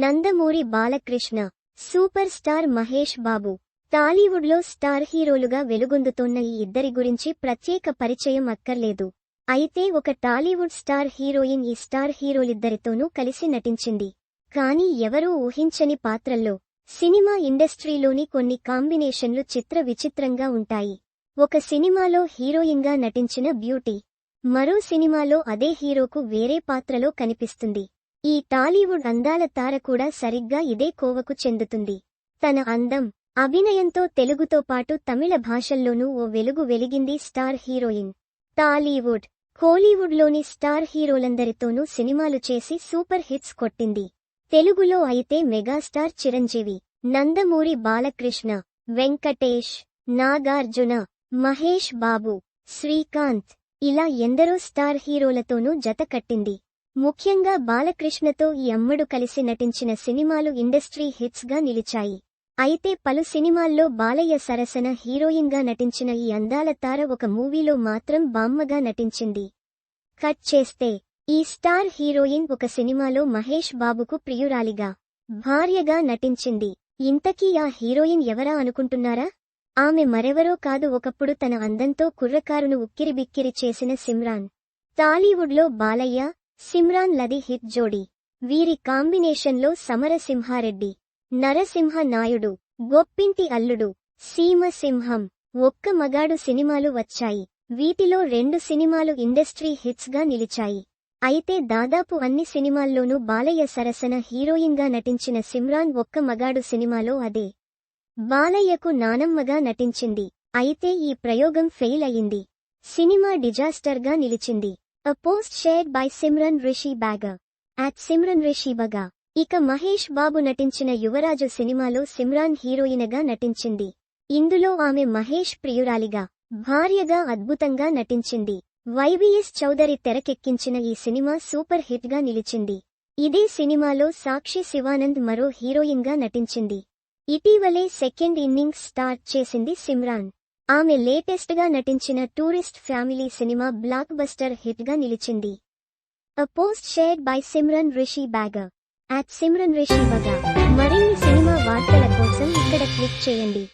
Nandamuri Balakrishna super star Mahesh Babu. టాలీవుడ్లో star హీరోలుగా వెలుగొందుతోన్న ఈ ఇద్దరి గురించి ప్రత్యేక పరిచయం అక్కర్లేదు. అయితే ఒక టాలీవుడ్ స్టార్ హీరోయిన్ ఈ స్టార్ హీరోలిద్దరితోనూ కలిసి నటించింది. కానీ ఎవరూ ఊహించని పాత్రల్లో సినిమా ఇండస్ట్రీలోని కొన్ని కాంబినేషన్లు చిత్ర విచిత్రంగా ఉంటాయి. ఒక సినిమాలో హీరోయిన్గా నటించిన బ్యూటీ మరో సినిమాలో అదే హీరోకు వేరే పాత్రలో కనిపిస్తుంది. ఈ టాలీవుడ్ అందాల తార కూడా సరిగ్గా ఇదే కోవకు చెందుతుంది. తన అందం అభినయంతో తెలుగుతో పాటు తమిళ భాషల్లోనూ ఓ వెలుగు వెలిగింది స్టార్ హీరోయిన్. టాలీవుడ్ కోలీవుడ్లోని స్టార్ హీరోలందరితోనూ సినిమాలు చేసి సూపర్ హిట్స్ కొట్టింది. తెలుగులో అయితే మెగాస్టార్ చిరంజీవి నందమూరి బాలకృష్ణ వెంకటేష్ నాగార్జున మహేష్ బాబు శ్రీకాంత్ ఇలా ఎందరో స్టార్ హీరోలతోనూ జత కట్టింది. ముఖ్యంగా బాలకృష్ణతో ఈ అమ్మడు కలిసి నటించిన సినిమాలు ఇండస్ట్రీ హిట్స్గా నిలిచాయి. అయితే పలు సినిమాల్లో బాలయ్య సరసన హీరోయిన్గా నటించిన ఈ అందాల తార ఒక మూవీలో మాత్రం బామ్మగా నటించింది. కట్ చేస్తే ఈ స్టార్ హీరోయిన్ ఒక సినిమాలో మహేష్ బాబుకు ప్రియురాలిగా భార్యగా నటించింది. ఇంతకీ ఆ హీరోయిన్ ఎవరా అనుకుంటున్నారా? ఆమె మరెవరో కాదు ఒకప్పుడు తన అందంతో కుర్రకారును ఉక్కిరిబిక్కిరి చేసిన సిమ్రాన్. టాలీవుడ్లో బాలయ్య సిమ్రాన్ లది హిట్ జోడీ. వీరి కాంబినేషన్లో సమరసింహారెడ్డి నరసింహ నాయుడు గొప్పింటి అల్లుడు సీమసింహం ఒక్క మగాడు సినిమాలు వచ్చాయి. వీటిలో రెండు సినిమాలు ఇండస్ట్రీ హిట్స్గా నిలిచాయి. అయితే దాదాపు అన్ని సినిమాల్లోనూ బాలయ్య సరసన హీరోయిన్గా నటించిన సిమ్రాన్ ఒక్క మగాడు సినిమాలో అదే. బాలయ్యకు నానమ్మగా నటించింది. అయితే ఈ ప్రయోగం ఫెయిల్ అయింది. సినిమా డిజాస్టర్గా నిలిచింది. A post shared by Simran Rishi Bagga at Simran Rishi Bagga ఇక మహేష్ బాబు నటించిన యువరాజు సినిమాలో సిమ్రాన్ హీరోయినగా నటించింది. ఇందులో ఆమె మహేష్ ప్రియురాలిగా భార్యగా అద్భుతంగా నటించింది. వైవిఎస్ చౌదరి తెరకెక్కించిన ఈ సినిమా సూపర్ హిట్గా నిలిచింది. ఇదే సినిమాలో సాక్షి శివానంద్ మరో హీరోయిన్గా నటించింది. ఇటీవలే సెకండ్ ఇన్నింగ్స్ స్టార్ట్ చేసింది సిమ్రాన్. ఆమె లేటెస్ట్గా నటించిన టూరిస్ట్ ఫ్యామిలీ సినిమా బ్లాక్ బస్టర్ హిట్గా నిలిచింది. A post shared by Simran Rishi Bagga at Simran Rishi Bagga మరిన్ని సినిమా వార్తల కోసం ఇక్కడ క్లిక్ చేయండి.